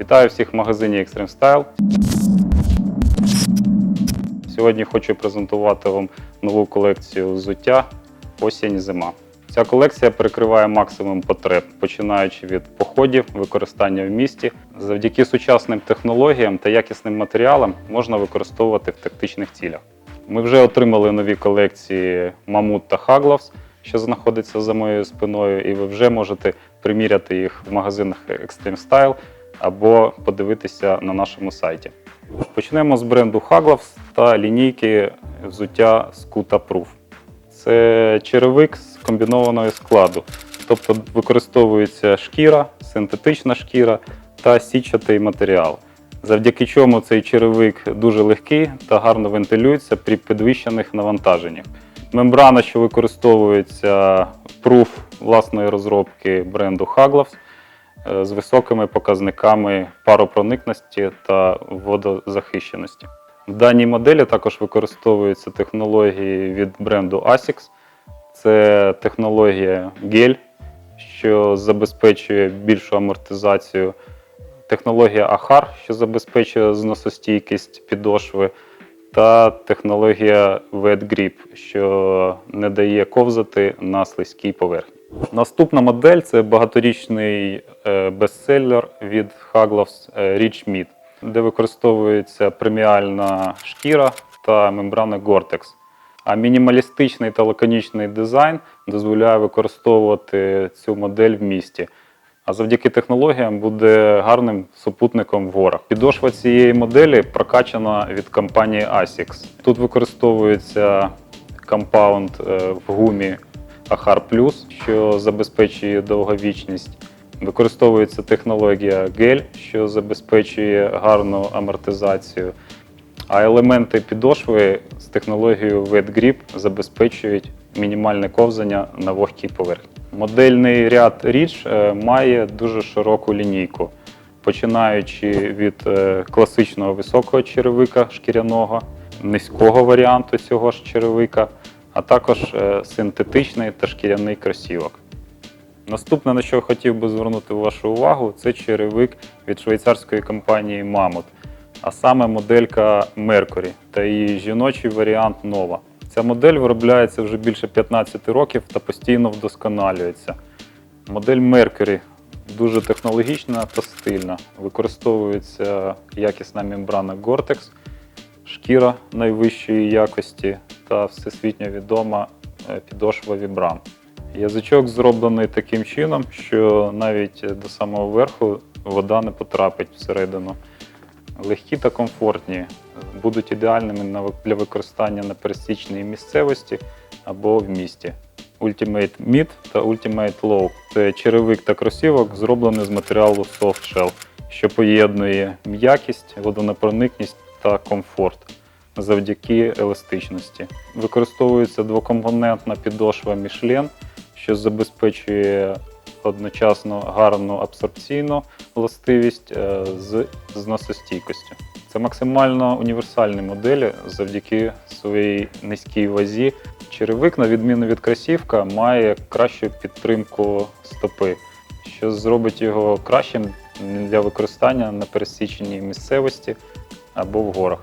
Вітаю всіх в магазині Extreme Style. Сьогодні хочу презентувати вам нову колекцію взуття осінь-зима. Ця колекція перекриває максимум потреб, починаючи від походів, використання в місті. Завдяки сучасним технологіям та якісним матеріалам можна використовувати в тактичних цілях. Ми вже отримали нові колекції Мамут та Хагловс, що знаходяться за моєю спиною, і ви вже можете приміряти їх в магазинах Extreme Style або подивитися на нашому сайті. Почнемо з бренду Haglofs та лінійки взуття Scuta Proof. Це черевик з комбінованого складу, тобто використовується шкіра, синтетична шкіра та січатий матеріал. Завдяки чому цей черевик дуже легкий та гарно вентилюється при підвищених навантаженнях. Мембрана, що використовується пруф власної розробки бренду Haglofs, е, з високими показниками паропроникності та водозахищеності. В даній моделі також використовуються технології від бренду ASICS. Це технологія гель, що забезпечує більшу амортизацію. Технологія AHAR, що забезпечує зносостійкість підошви, та технологія Wet Grip, що не дає ковзати на слизькій поверхні. Наступна модель це багаторічний е, бестселер від Haglofs е, Rich Meat, де використовується преміальна шкіра та мембрана Gore-Tex. А мінімалістичний та лаконічний дизайн дозволяє використовувати цю модель в місті. А завдяки технологіям буде гарним супутником в горах. Підошва цієї моделі прокачана від компанії ASICS. Тут використовується компаунд е, в гумі Ahar Plus, що забезпечує довговічність. Використовується технологія гель, що забезпечує гарну амортизацію. А елементи підошви з технологією Wet Grip забезпечують мінімальне ковзання на вогкій поверхні. Модельний ряд Reach е, має дуже широку лінійку, починаючи від е, класичного високого черевика шкіряного, низького варіанту цього ж черевика, а також е, синтетичний та шкіряний кросівок. Наступне, на що хотів би звернути вашу увагу, це черевик від швейцарської компанії Mammoth, а саме моделька Mercury та її жіночий варіант Nova. Ця модель виробляється вже більше 15 років та постійно вдосконалюється. Модель Mercury дуже технологічна та стильна. Використовується якісна мембрана Gore-Tex, шкіра найвищої якості та всесвітньо відома е, підошва Vibram. Язичок зроблений таким чином, що навіть до самого верху вода не потрапить всередину. Легкі та комфортні, будуть ідеальними для використання на пересічній місцевості або в місті. Ultimate Mid та Ultimate Low це черевик та кросівок, зроблені з матеріалу Soft Shell, що поєднує м'якість, водонепроникність та комфорт завдяки еластичності. Використовується двокомпонентна підошва Michelin, що забезпечує одночасно гарну абсорбційну властивість е, з зносостійкістю. Це максимально універсальні моделі завдяки своїй низькій вазі. Черевик, на відміну від кросівка, має кращу підтримку стопи, що зробить його кращим для використання на пересіченій місцевості або в горах.